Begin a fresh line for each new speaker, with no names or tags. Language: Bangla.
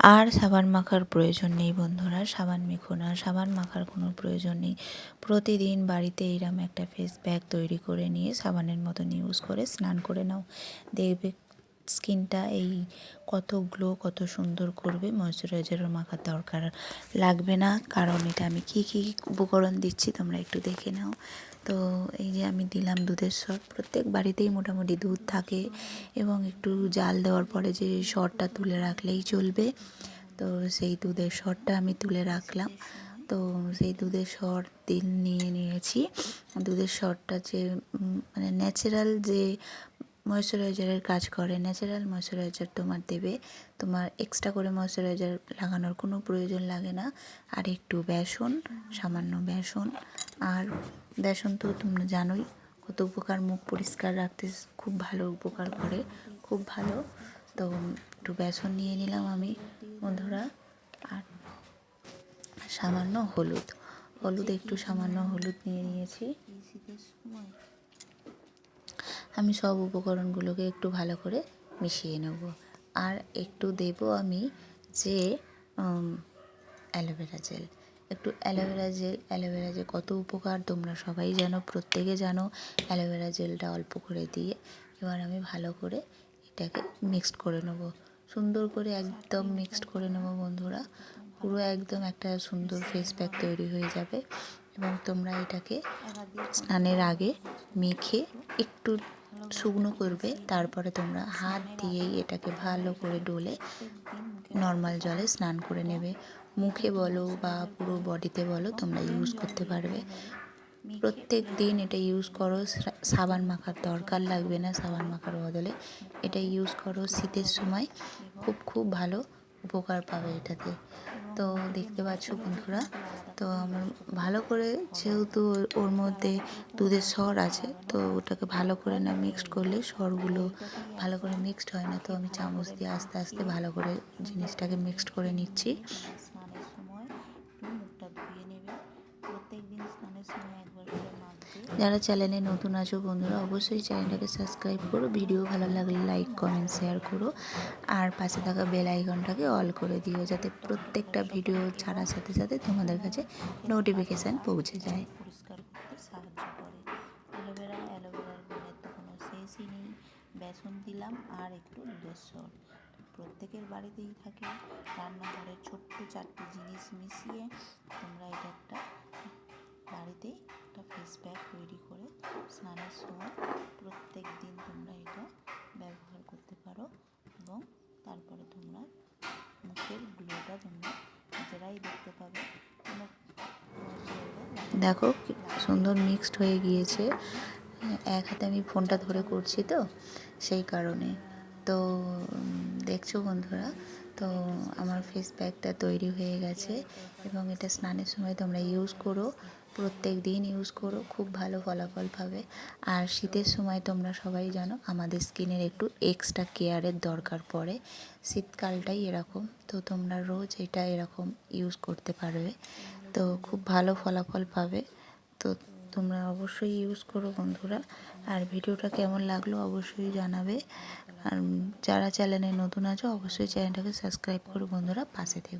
আর সাবান মাখার প্রয়োজন নেই বন্ধুরা, সাবান মেখো না। সাবান মাখার কোনো প্রয়োজন নেই। প্রতিদিন বাড়িতে এইরকম একটা ফেস প্যাক তৈরি করে নিয়ে সাবানের মতন ইউজ করে স্নান করে নাও। দেখবে স্কিনটা এই কত গ্লো, কত সুন্দর করবে ময়শ্চারাইজারও মাখার দরকার লাগবে না। কারণ এটা আমি কী কী উপকরণ দিচ্ছি তোমরা একটু দেখে নাও। তো এই যে আমি দিলাম দুধের সর প্রত্যেক বাড়িতেই মোটামুটি দুধ থাকে এবং একটু জাল দেওয়ার পরে যে সরটা তুলে রাখলেই চলবে। তো সেই দুধের সরটা আমি তুলে রাখলাম। তো সেই দুধের সর দিল নিয়ে নিয়েছি। দুধের সরটা যে মানে ন্যাচারাল যে ময়শ্চারাইজারের কাজ করে ন্যাচারাল ময়শ্চারাইজার তোমার দেবে। তোমার এক্সট্রা করে ময়শ্চারাইজার লাগানোর কোনো প্রয়োজন লাগে না। আর একটু বেসন, সামান্য বেসন। আর বেসন তো তোমরা জানোই, কত উপকার মুখ পরিষ্কার রাখতে খুব ভালো উপকার করে, খুব ভালো। তো একটু বেসন নিয়ে নিলাম আমি, বন্ধুরা। আর সামান্য হলুদ হলুদ একটু সামান্য হলুদ নিয়ে নিয়েছি। আমি সব উপকরণগুলোকে একটু ভালো করে মিশিয়ে নেব। আর একটু দেব আমি যে অ্যালোভেরা জেল। একটু aloe vera gel aloe vera gel কত উপকার তোমরা সবাই জানো, প্রত্যেকে জানো। অ্যালোভেরা জেলটা অল্প করে দিয়ে এবার আমি ভালো করে এটাকে মিক্সড করে নেব। সুন্দর করে একদম মিক্সড করে নেব বন্ধুরা। পুরো একদম একটা সুন্দর ফেস প্যাক তৈরি হয়ে যাবে। এবং তোমরা এটাকে স্নানের আগে মেখে একটু শুকনো করবে, তারপরে তোমরা হাত দিয়েই এটাকে ভালো করে ডলে নর্মাল জলে স্নান করে নেবে। মুখে বলো বা পুরো বডিতে বলো, তোমরা ইউজ করতে পারবে। প্রত্যেক দিন এটা ইউজ করো সাবান মাখার দরকার লাগবে না সাবান মাখার বদলে। এটা ইউজ করো শীতের সময়, খুব খুব ভালো উপকার পাবে এটাতে। তো দেখতে পাচ্ছ বন্ধুরা, তো আমার ভালো করে যেহেতু ওর- মধ্যে দুধের সর আছে, তো ওটাকে ভালো করে না মিক্সড করলে স্বরগুলো ভালো করে মিক্সড হয় না, তো আমি চামচ দিয়ে আস্তে আস্তে ভালো করে জিনিসটাকে মিক্সড করে নিচ্ছি
স্নানের সময় একটু মুখটা ধুয়ে নেবে প্রত্যেক দিন স্নানের সময় একবার করে মাখবে
যারা চ্যানেলে নতুন আছো বন্ধুরা, অবশ্যই চ্যানেলটাকে সাবস্ক্রাইব করো। ভিডিও ভালো লাগলে লাইক কমেন্ট শেয়ার করো। আর পাশে থাকা বেল আইকনটাকে অল করে দিও, যাতে প্রত্যেকটা ভিডিও ছাড়ার সাথে সাথে তোমাদের কাছে নোটিফিকেশান পৌঁছে যায়।
পরিষ্কার করতে সাহায্য করে। অ্যালোভেরা, অ্যালোভেরার গুণের তো কোনো শেষই নেই। বেসন দিলাম আর একটু সর প্রত্যেকের বাড়িতেই থাকে। রান্নাঘরে ছোট্ট চারটি জিনিস মিশিয়ে তোমরা এটা একটা প্যাক তৈরি করে স্নানের সময় প্রত্যেক দিন তোমরা এটা ব্যবহার করতে পারো এবং তারপরে তোমরা মুখের গ্লোটা তোমরা নিজেরাই দেখতে পাবে।
দেখো সুন্দর মিক্সড হয়ে গিয়েছে। এক হাতে আমি ফোনটা ধরে করছি তো, সেই কারণে। তো দেখছ বন্ধুরা? তো আমার ফেস প্যাকটা তৈরি হয়ে গেছে এবং এটা স্নানের সময় তোমরা ইউজ করো। প্রত্যেক দিন ইউজ করো, খুব ভালো ফলাফল পাবে। আর শীতের সময় তোমরা সবাই জানো, আমাদের স্কিনের একটু এক্সট্রা কেয়ারের দরকার পড়ে। শীতকালটাই এরকম, তো তোমরা রোজ এটা এরকম ইউজ করতে পারবে। তো খুব ভালো ফলাফল পাবে। তো তোমরা অবশ্যই ইউজ করো বন্ধুরা। আর ভিডিওটা কেমন লাগল অবশ্যই জানাবে। আর যারা চ্যানেলে নতুন আছো, অবশ্যই চ্যানেলটাকে সাবস্ক্রাইব করো বন্ধুরা, পাশে থেকো।